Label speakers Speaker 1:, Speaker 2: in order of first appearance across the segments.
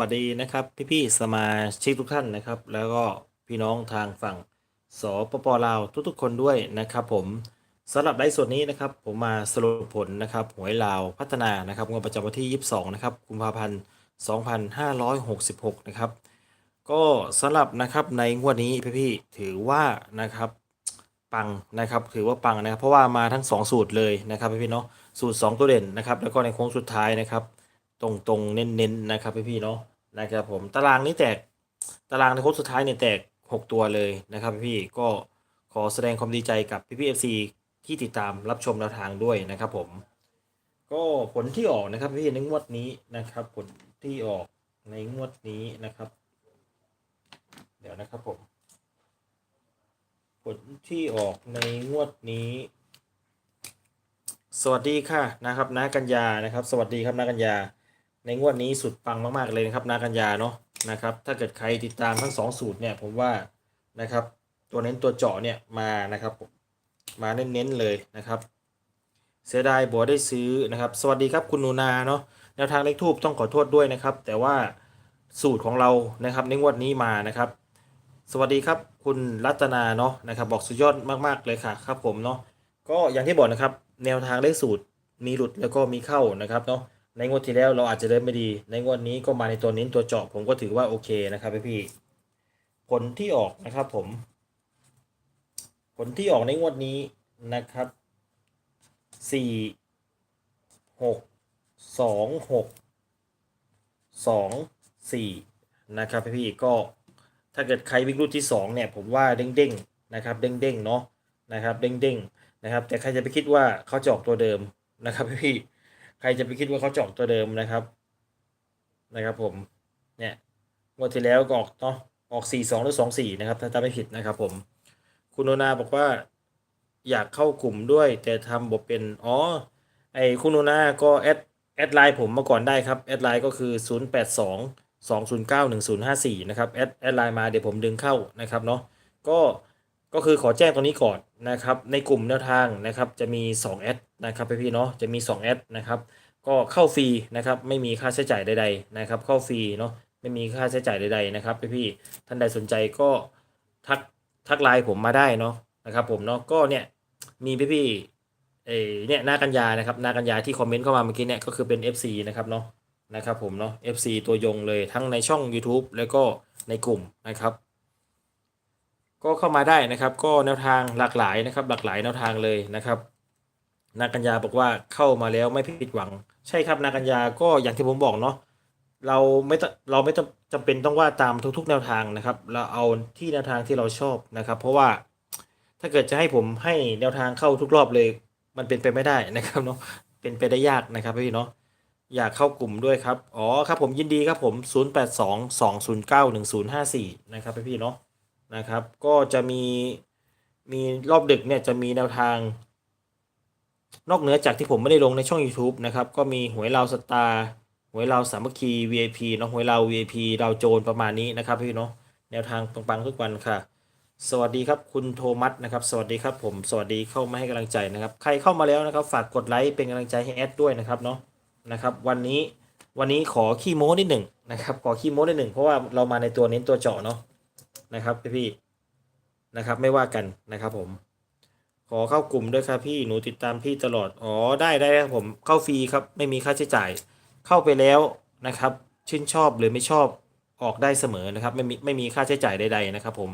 Speaker 1: วัสดีนะครับพี่ๆสมาชิกทุกท่านนะครับ แล้วก็พี่น้องทางฝั่งสปปลาวทุกๆ คนด้วยนะครับ ผมสำหรับไลฟ์สดนี้นะครับ ผมมาสรุปผลนะครับหวยลาวพัฒนานะครับงวดประจำวันที่ 22 นะครับกุมภาพันธ์2566 นะครับ ก็สำหรับนะครับในงวดนี้พี่ๆถือว่านะครับปังนะครับถือว่าปังนะครับ เพราะว่ามาทั้ง 2 สูตรเลยนะครับพี่ๆเนาะสูตร 2 ตัวเด่นนะครับ แล้วก็ในโค้งสุดท้ายนะครับ ตรงๆเน้นๆนะครับพี่ๆเนาะ นะครับผมตารางนี้แตกตารางในโค้งสุดท้ายเนี่ยแตก 6 ตัวเลยนะครับพี่ก็ขอแสดงความดีใจกับพี่ๆเอฟซีที่ติดตามรับชมแนวทางด้วยนะครับผมก็ผลที่ออกนะครับพี่ในงวดนี้นะครับ ผลที่ออกในงวดนี้นะครับ เดี๋ยวนะครับผมผลที่ออกในงวดนี้ สวัสดีค่ะนะครับนากัญญานะครับ สวัสดีครับนากัญญา ในงวดนี้สุดปังมากๆเลยนะครับนากัญญาเนาะนะครับ ถ้าเกิดใครติดตามทั้งสองสูตรเนี่ยผมว่านะครับ ตัวเน้นตัวเจาะเนี่ยมานะครับมมาเน้นๆเลยนะครับ เสียดายบัวได้ซื้อนะครับ สวัสดีครับคุณนูนาเนาะแนวทางเลขทูบต้องขอโทษด้วยนะครับ แต่ว่าสูตรของเรานะครับในงวดนี้มานะครับ สวัสดีครับคุณรัตนาเนาะนะครับ บอกสุดยอดมากๆเลยค่ะครับผมเนาะก็อย่างที่บอกนะครับ แนวทางเลขสูตรมีหลุดแล้วก็มีเข้านะครับเนาะ ในงวดที่แล้วเราอาจจะเดินไม่ดี ในงวดนี้ก็มาในตัวเน้ตัวเจาะผมก็ถือว่าโอเคนะครับพี่ๆผลที่ออกนะครับผม ผลที่ออกในงวดนี้นะครับสี่หกสองหกสองสี่นะครับพี่ๆก็ถ้าเกิดใครวิ่งรุ่นที่2เนี่ยผมว่าเด้งๆนะครับเด้งๆเนาะนะครับเด้งๆนะครับ แต่ใครจะไปคิดว่าเขาจะออกตัวเดิมนะครับพี่ ใครจะไปคิดว่าเขาจะออกตัวเดิมนะครับ นะครับ ผม เนี่ยงวดที่แล้วก็ออกเนาะออก4 2หรือ2 4นะครับ ถ้าจำไม่ผิดนะครับ ผม คุณโนนาบอกว่า อยากเข้ากลุ่มด้วย แต่ทำบบเป็นอ๋อไอคุณโนนาก็แอดแอดไลน์ผมมาก่อนได้ครับแอดไลน์ก็คือ0 8 2 2091054นย์เก้าหนึ่งศูนย์ห้าสี่นะครับแอดแอดไลน์มาเดี๋ยวผมดึงเข้านะครับเนาะก็ก็คือขอแจ้งตรงนี้ก่อนนะครับ ในกลุ่มแนวทางนะครับ จะมี2แอดนะครับพี่ๆเนาะจะมี2แอดนะครับ ก็เข้าฟรีนะครับ ไม่มีค่าใช้จ่ายใดๆนะครับ เข้าฟรีเนาะไม่มีค่าใช้จ่ายใดๆนะครับพี่ๆท่านใดสนใจก็ทักทักไลน์ผมมาได้เนาะนะครับ ผมเนาะก็เนี่ยมีพี่ๆเอเนี่ยหน้ากันยานะครับหน้ากันยาที่คอมเมนต์เข้ามาเมื่อกี้เนี่ยก็คือเป็น FC นะครับเนาะนะครับผมเนาะ FC ตัวยงเลยทั้งในช่อง YouTube แล้วก็ในกลุ่มนะครับ ก็เข้ามาได้นะครับ ก็แนวทางหลากหลายนะครับ หลากหลายแนวทางเลยนะครับ นากัญญาบอกว่าเข้ามาแล้วไม่ผิดหวัง ใช่ครับนากัญญาก็อย่างที่ผมบอกเนาะเราไม่ตเราไม่ต้องจำเป็นต้องว่าตามทุก ๆ แนวทางนะครับ เราเอาที่แนวทางที่เราชอบนะครับ เพราะว่าถ้าเกิดจะให้ผมให้แนวทางเข้าทุกรอบเลย มันเป็นไปไม่ได้นะครับเนาะเป็นไปได้ยากนะครับพี่เนาะอยากเข้ากลุ่มด้วยครับ อ๋อครับผมยินดีครับผม 082 209 1054 นะครับพี่เนาะนะครับ ก็จะมีมีรอบดึกเนี่ยจะมีแนวทาง นอกเหนือจากที่ผมไม่ได้ลงในช่อง YouTube นะครับ ก็มีหวยลาวสตาร์หวยลาวสามัคคี VIP เนาะหวยลาว VIP ดาวโจนประมาณนี้นะครับพี่เนาะแนวทางปังๆทุกวันค่ะ สวัสดีครับคุณโทมัสนะครับ สวัสดีครับผมสวัสดีเข้ามาให้กำลังใจนะครับ ใครเข้ามาแล้วนะครับ ฝากกดไลค์เป็นกำลังใจให้แอดด้วยนะครับเนาะนะครับ วันนี้วันนี้ขอขี้โม้นิดหนึ่งนะครับ ขอขี้โม้นิดหนึ่งเพราะว่าเรามาในตัวเน้นตัวเจาะเนาะนะครับพี่พี่ๆนะครับไม่ว่ากันนะครับผม ขอเข้ากลุ่มด้วยครับพี่หนูติดตามพี่ตลอด อ๋อได้ได้ครับผมเข้าฟรีครับไม่มีค่าใช้จ่าย เข้าไปแล้วนะครับ ชื่นชอบหรือไม่ชอบออกได้เสมอนะครับ ไม่มีไม่มีค่าใช้จ่ายใดๆนะครับผม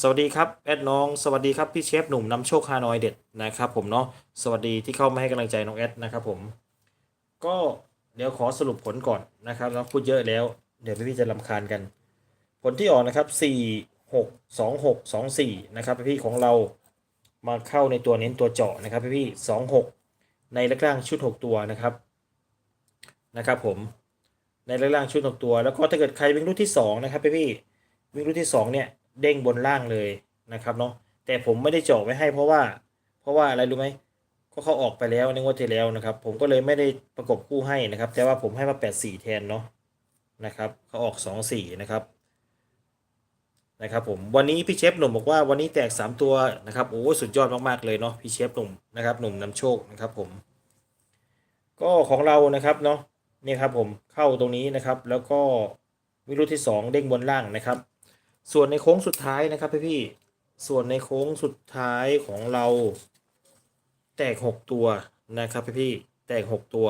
Speaker 1: สวัสดีครับแอดน้องสวัสดีครับพี่เชฟหนุ่มนำโชคฮานอยเด็ดนะครับผมเนาะสวัสดีที่เข้ามาให้กำลังใจน้องแอดนะครับผมก็เดี๋ยวขอสรุปผลก่อนนะครับเราพูดเยอะแล้ว เดี๋ยวพี่ๆจะลำคาญกัน ผลที่ออกนะครับ 4 6 2 6 2 4นะครับพี่ของเรา มาเข้าในตัวเน้นตัวเจาะนะครับพี่ๆ2 6ในล่างชุด 6 ตัวนะครับนะครับผมในล่างชุด 6 ตัว แล้วก็ถ้าเกิดใครวิ่งรุ่นที่ 2 นะครับพี่ๆวิ่งรุ่นที่ 2 เนี่ยเด้งบนล่างเลยนะครับเนาะแต่ผมไม่ได้เจาะไว้ให้เพราะว่า เพราะว่าอะไรรู้ไหมก็เขาออกไปแล้วในงวดที่แล้วนะครับ ผมก็เลยไม่ได้ประกบคู่ให้นะครับ แต่ว่าผมให้มา 8 4 แทนเนาะนะครับเขาออก 2 4 นะครับ นะครับผมวันนี้พี่เชฟหนุ่มบอกว่าวันนี้แตก 3 ตัวนะครับโอ้สุดยอดมากๆเลยเนาะพี่เชฟหนุ่มนะครับหนุ่มนำโชคนะครับผม ก็ของเรานะครับเนาะนี่ครับผมเข้าตรงนี้นะครับ แล้วก็มีรูดที่สองเด้งบนล่างนะครับ ส่วนในโค้งสุดท้ายนะครับพี่พี่ๆส่วนในโค้งสุดท้ายของเรา แตกหกตัวนะครับพี่พี่ๆแตกหกตัว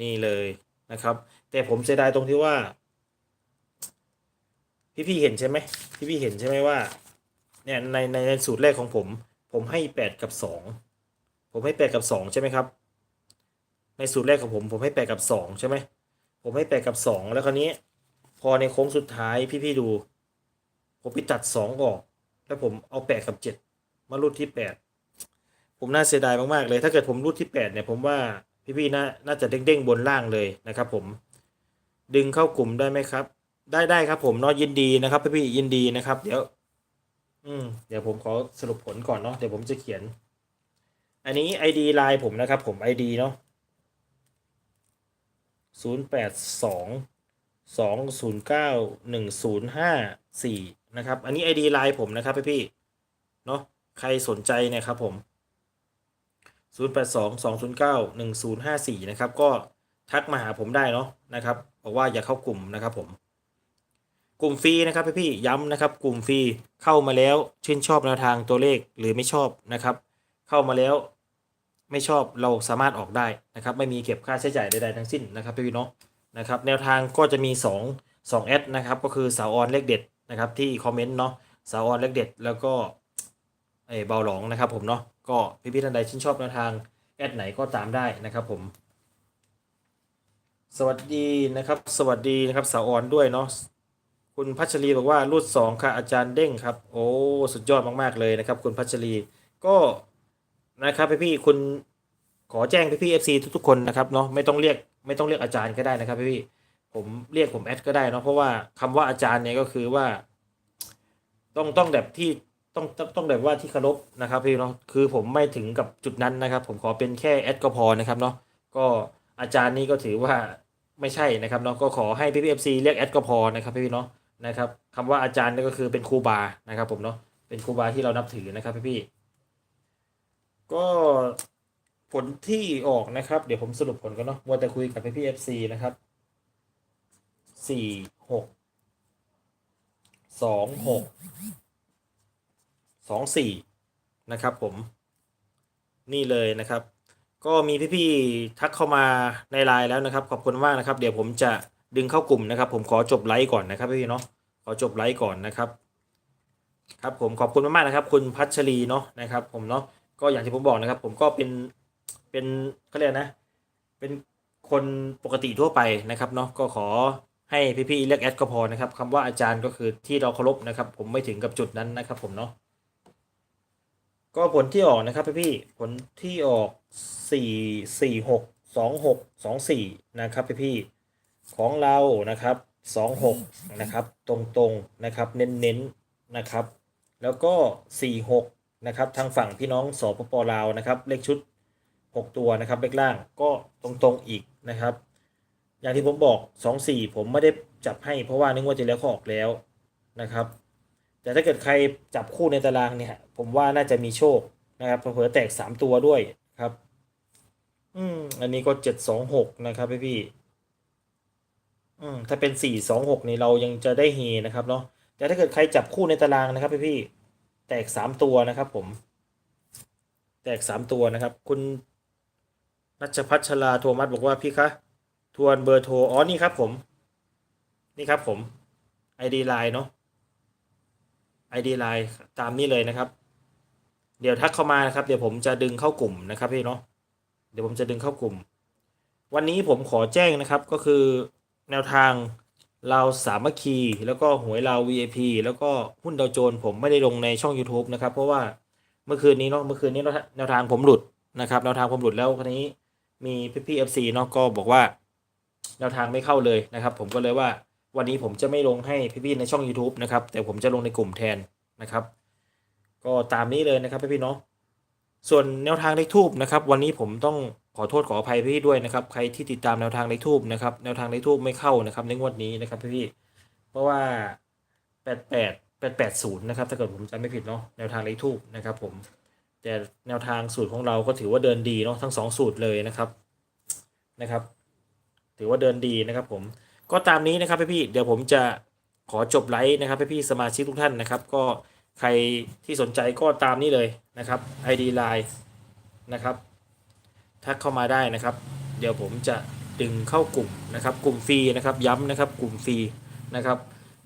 Speaker 1: นี่เลยนะครับ แต่ผมเสียดายตรงที่ว่า พี่พี่เห็นใช่ไหมพี่พี่เห็นใช่ไหมว่าเนี่ยในในในสูตรแรกของผม ผมให้แปดกับสองผมให้แปดกับสองใช่ไหมครับ ในสูตรแรกของผมผมให้แปดกับสองใช่ไหมผมให้แปดกับสองแล้วคราวนี้ พอในโค้งสุดท้ายพี่พี่ดู ผมไปตัดสองออก แล้วผมเอาแปดกับเจ็ดมารูดที่แปดผมน่าเสียดายมากๆเลย ถ้าเกิดผมรูดที่แปดเนี่ยผมว่าพี่ๆน่าน่าจะเด้งๆบนล่างเลยนะครับ ผม ดึงเข้ากลุ่มได้ไหมครับ ได้ได้ครับผมเนาะยินดีนะครับพี่ๆยินดีนะครับ เดี๋ยว อืมเดี๋ยวผมขอสรุปผลก่อนเนาะเดี๋ยวผมจะเขียน อันนี้ ID ไลน์ผมนะครับ ผม ID เนาะศูนย์แปดสองสองศูนย์เก้าหนึ่งศูนย์ห้าสี่นะครับ อันนี้ ID ไลน์ผมนะครับพี่พี่เนาะใครสนใจเนี่ยครับผมศูนย์แปดสองสองศูนย์เก้าหนึ่งศูนย์ห้าสี่นะครับ ก็ทักมาหาผมได้เนาะนะครับบอกว่าอย่าเข้ากลุ่มนะครับผม กลุ่มฟรีนะครับพี่พี่ๆย้ำนะครับ กลุ่มฟรีเข้ามาแล้วชื่นชอบแนวทางตัวเลขหรือไม่ชอบนะครับ เข้ามาแล้วไม่ชอบเราสามารถออกได้นะครับ ไม่มีเก็บค่าใช้จ่ายใดๆทั้งสิ้นนะครับพี่พี่ๆเนาะนะครับ แนวทางก็จะมี 2 2แอดนะครับก็คือสาวออนเลขเด็ดนะครับที่คอมเมนต์เนาะสาวออนเลขเด็ด แล้วก็ไอ้เบาหลองนะครับผมเนาะก็พี่พี่ๆท่านใดชื่นชอบแนวทางแอดไหนก็ตามได้นะครับผมสวัสดีนะครับ สวัสดีนะครับสาวออนด้วยเนาะ คุณพัชรีบอกว่ารูดสองค่ะอาจารย์เด้งครับ โอ้สุดยอดมากๆเลยนะครับ คุณพัชรีก็นะครับพี่พี่คุณขอแจ้งพี่พี่เอฟซีทุกๆคนนะครับเนาะไม่ต้องเรียกไม่ต้องเรียกอาจารย์ก็ได้นะครับพี่พี่ผมเรียกผมแอดก็ได้เนาะเพราะว่าคำว่าอาจารย์เนี่ยก็คือว่า ต้องต้องแบบที่ต้องต้องต้องแบบว่าที่เคารพนะครับพี่เนาะคือผมไม่ถึงกับจุดนั้นนะครับ ผมขอเป็นแค่แอดก็พอนะครับเนาะก็อาจารย์นี่ก็ถือว่าไม่ใช่นะครับเนาะก็ขอให้พี่พี่เอฟซีเรียกแอดก็พอนะครับพี่เนาะ นะครับคำว่าอาจารย์นี่ก็คือเป็นครูบานะครับผมเนาะเป็นครูบาที่เรานับถือนะครับพี่ๆก็ผลที่ออกนะครับ เดี๋ยวผมสรุปผลกันเนาะวัวแต่คุยกับพี่พี่เอฟซีนะครับสี่หกสองหกสองสี่นะครับผมนี่เลยนะครับ ก็มีพี่ๆทักเข้ามาในไลน์แล้วนะครับ ขอบคุณมากนะครับ เดี๋ยวผมจะ ดึงเข้ากลุ่มนะครับ ผมขอจบไลฟ์ก่อนนะครับพี่เนาะขอจบไลฟ์ก่อนนะครับ ครับผมขอบคุณมากๆนะครับ คุณพัชรีเนาะนะครับ ผมเนาะก็อย่างที่ผมบอกนะครับ ผมก็เป็นเป็นเขาเรียกนะ เป็นคนปกติทั่วไปนะครับเนาะก็ขอให้พี่ๆเรียกแอดก็พอนะครับคำว่าอาจารย์ก็คือที่เราเคารพนะครับ ผมไม่ถึงกับจุดนั้นนะครับ ผมเนาะก็ผลที่ออกนะครับพี่ๆผลที่ออกสี่สี่หกสองหกสองสี่นะครับพี่ๆ ของเรานะครับสองหกนะครับตรงๆนะครับเน้นๆนะครับ แล้วก็สี่หกนะครับทางฝั่งพี่น้องสปปลาวนะครับเลขชุดหกตัวนะครับเลขล่างก็ตรงๆอีกนะครับ อย่างที่ผมบอกสองสี่ผมไม่ได้จับให้เพราะว่านึกว่าจะแล้วขออกแล้วนะครับ แต่ถ้าเกิดใครจับคู่ในตารางเนี่ย ผมว่าน่าจะมีโชคนะครับเผลอแตกสามตัวด้วยครับ อืมอันนี้ก็เจ็ดสองหกนะครับพี่พี่ อืมถ้าเป็นสี่สองหกนี่เรายังจะได้เฮนะครับเนาะแต่ถ้าเกิดใครจับคู่ในตารางนะครับพี่พี่แตกสามตัวนะครับผม แตกสามตัวนะครับ คุณนัชพัชราโทมัสบอกว่าพี่คะทวนเบอร์โทรอ๋อนี่ครับผม นี่ครับผม ID ไลน์เนาะ ID ไลน์ตามนี้เลยนะครับ เดี๋ยวทักเข้ามานะครับ เดี๋ยวผมจะดึงเข้ากลุ่มนะครับพี่เนาะเดี๋ยวผมจะดึงเข้ากลุ่ม วันนี้ผมขอแจ้งนะครับก็คือ แนวทางเราสามัคคี แล้วก็หวยเราว VIP แล้วก็หุ้นดาวโจนผมไม่ได้ลงในช่อง YouTube นะครับ เพราะว่าเมื่อคืนนี้เนาะเมื่อคืนนี้แนวทางผมหลุดนะครับแนวทางผมหลุดแล้วคราวนี้มีพี่พี่เอฟซีเนาะก็บอกว่า แนวทางไม่เข้าเลยนะครับ ผมก็เลยว่าวันนี้ผมจะไม่ลงให้พี่ๆในช่อง YouTube นะครับ แต่ผมจะลงในกลุ่มแทนนะครับ ก็ตามนี้เลยนะครับพี่ๆเนาะส่วนแนวทางเลขทูบนะครับ วันนี้ผมต้อง ขอโทษขออภัยพี่ด้วยนะครับ ใครที่ติดตามแนวทางเลขทูบนะครับ แนวทางเลขทูบไม่เข้านะครับในงวดนี้นะครับพี่ เพราะว่า88 880นะครับถ้าเกิดผมจำไม่ผิดเนาะแนวทางเลขทูบนะครับผมแต่แนวทางสูตรของเราก็ถือว่าเดินดีเนาะทั้งสองสูตรเลยนะครับนะครับ ถือว่าเดินดีนะครับผมก็ตามนี้นะครับพี่ๆเดี๋ยวผมจะขอจบไลฟ์นะครับพี่ๆสมาชิกทุกท่านนะครับ ก็ใครที่สนใจก็ตามนี้เลยนะครับ ID Line นะครับ ทักเข้ามาได้นะครับ เดี๋ยวผมจะดึงเข้ากลุ่มนะครับ กลุ่มฟรีนะครับย้ำนะครับ กลุ่มฟรีนะครับ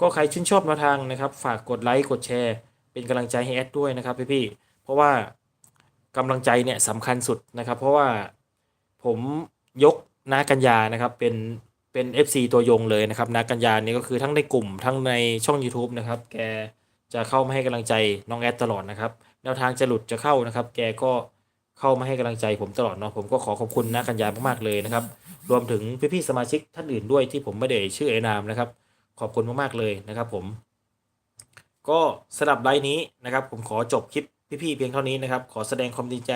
Speaker 1: ก็ใครชื่นชอบแนวทางนะครับ ฝากกดไลค์กดแชร์ เป็นกำลังใจให้แอดด้วยนะครับพี่ๆเพราะว่ากำลังใจเนี่ยสำคัญสุดนะครับ เพราะว่าผมยกนากัญญานะครับเป็นเป็น FC ตัวยงเลยนะครับนากัญญานี่ก็คือทั้งในกลุ่มทั้งในช่อง YouTube นะครับ แกจะเข้ามาให้กำลังใจน้องแอดตลอดนะครับแนวทางจะหลุดจะเข้านะครับ แกก็ เข้ามาให้กำลังใจผมตลอดเนาะผมก็ขอขอบคุณนากัญญามากๆเลยนะครับ รวมถึงพี่ๆสมาชิกท่านอื่นด้วยที่ผมไม่ได้ชื่อเอนามนะครับ ขอบคุณมากๆเลยนะครับ ผม ก็สำหรับไลฟ์นี้นะครับ ผมขอจบคลิปพี่ๆเพียงเท่านี้นะครับ ขอแสดงความดีใจ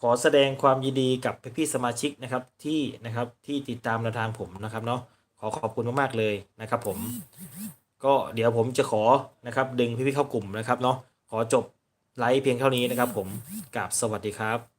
Speaker 1: ขอแสดงความยินดีกับพี่ๆสมาชิกนะครับที่นะครับที่ติดตามแนวทางผมนะครับเนาะขอขอบคุณมากๆเลยนะครับ ผม ก็เดี๋ยวผมจะขอนะครับ ดึงพี่ๆเข้ากลุ่มนะครับเนาะขอจบ ไลฟ์เพียงเท่านี้นะครับผมกราบสวัสดีครับ